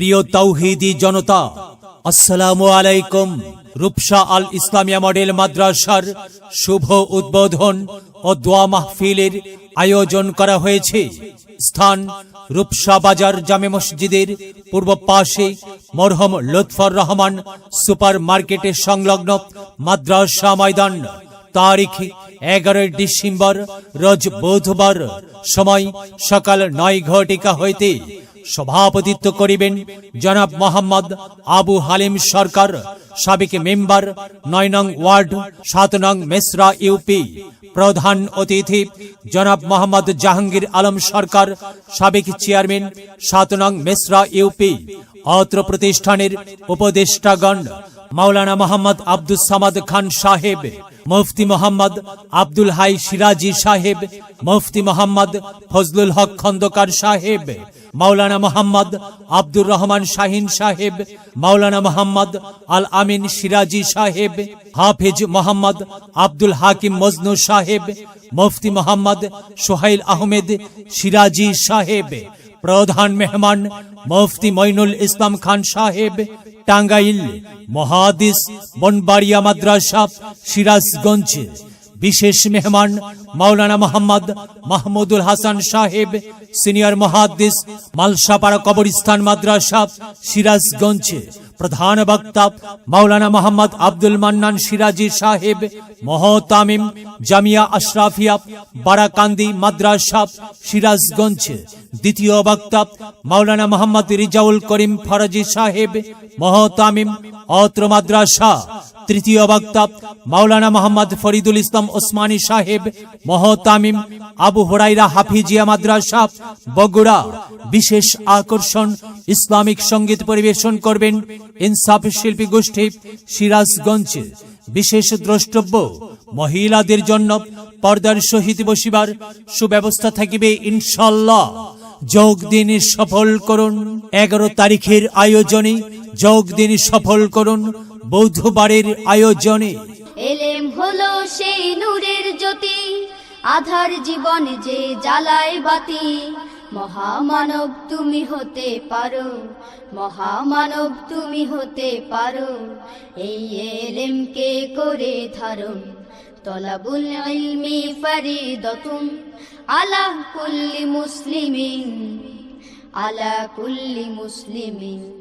প্রিয় তৌহিদি জনতা, আসসালামু আলাইকুম। রূপসা আল ইসলামিয়া মডেল মাদ্রাসার শুভ উদ্বোধন ও দোয়া মাহফিলের আয়োজন করা হয়েছে। স্থান রূপসা বাজার জামে মসজিদের পূর্ব পাশে মরহম লুৎফর রহমান সুপার মার্কেটের সংলগ্ন মাদ্রাসা ময়দান। তারিখ এগারোই ডিসেম্বর, রোজ বুধবার। সময় সকাল নয় ঘটিকা হইতে সভাপতিত্ব করিবেন জনাব মোহাম্মদ আবু হালিম সরকার, সাবেক মেম্বার, নয় নং ওয়ার্ড, সাত নং মেসরা, ইউপি, প্রধান অতিথি জনাব মোহাম্মদ জাহাঙ্গীর আলম সরকার, সাবেক চেয়ারম্যান, সাত নং মেসরা, ইউপি, অত্র প্রতিষ্ঠানের উপদেষ্টাগণ, মাওলানা মোহাম্মদ আব্দুল সামাদ খান সাহেব, মুফতি মোহাম্মদ আব্দুল হাই সিরাজি সাহেব, মুফতি মোহাম্মদ ফজলুল হক খন্দকার সাহেব মাওলানা মোহাম্মদ আব্দুর রহমান শাহিন সাহেব, মাওলানা মোহাম্মদ আল আমিন সিরাজি সাহেব, হাফিজ মোহাম্মদ আব্দুল হাকিম মজনু সাহেব, মুফতি মোহাম্মদ সোহাইল আহমেদ সিরাজি সাহেব, প্রধান মেহমান মুফতি মইনুল ইসলাম খান সাহেব, টাঙ্গাইল মহাদিস বনবাড়িয়া মাদ্রাসা সিরাজগঞ্জ, বিশেষ মেহমান মাওলানা মোহাম্মদ মাহমুদুল হাসান সাহেব সিনিয়র মহাদিস মালসাপাড়া কবরস্থান মাদ্রাসা, সিরাজগঞ্জ প্রধান বক্তা মাওলানা মোহাম্মদ আব্দুল মান্নান সিরাজি সাহেব, মহতামিম জামিয়া আশরাফিয়া, বারাকান্দি মাদ্রাসা, সিরাজগঞ্জ দ্বিতীয় বক্তা মাওলানা মোহাম্মদ রিজাউল করিম ফরাজি সাহেব, মহতামিম অত্র মাদ্রাসা। তৃতীয় বক্তা মাওলানা মোহাম্মদ ফরিদুল ইসলাম ওসমানী সাহেব, মহতামিম আবু হরাইরা হাফিজিয়া মাদ্রাসা, বগুড়া। বিশেষ আকর্ষণ, ইসলামিক সংগীত পরিবেশন করবেন ইনসাফ শিল্পী গোষ্ঠী সিরাজগঞ্জ। বিশেষ দ্রষ্টব্য, মহিলাদের জন্য পর্দার সহিত বসিবার সুব্যবস্থা থাকিবে ইনশাল্লাহ যোগ দিন সফল করুন। এগারো তারিখের আয়োজনে যোগ দিন সফল করুন। বৌদ্ধবারের আয়োজনে। এলেম হলো সেই নূরের জ্যোতি, আধার জীবন যে জ্বালায় বাতি। মহামানব তুমি হতে পারো, মহামানব তুমি হতে পারো, এই এলেমকে করে ধারণ। তলাবুল ইলমি ফারিদতুম আলা কুল্লি মুসলিমিন, আলা কুল্লি মুসলিমিন।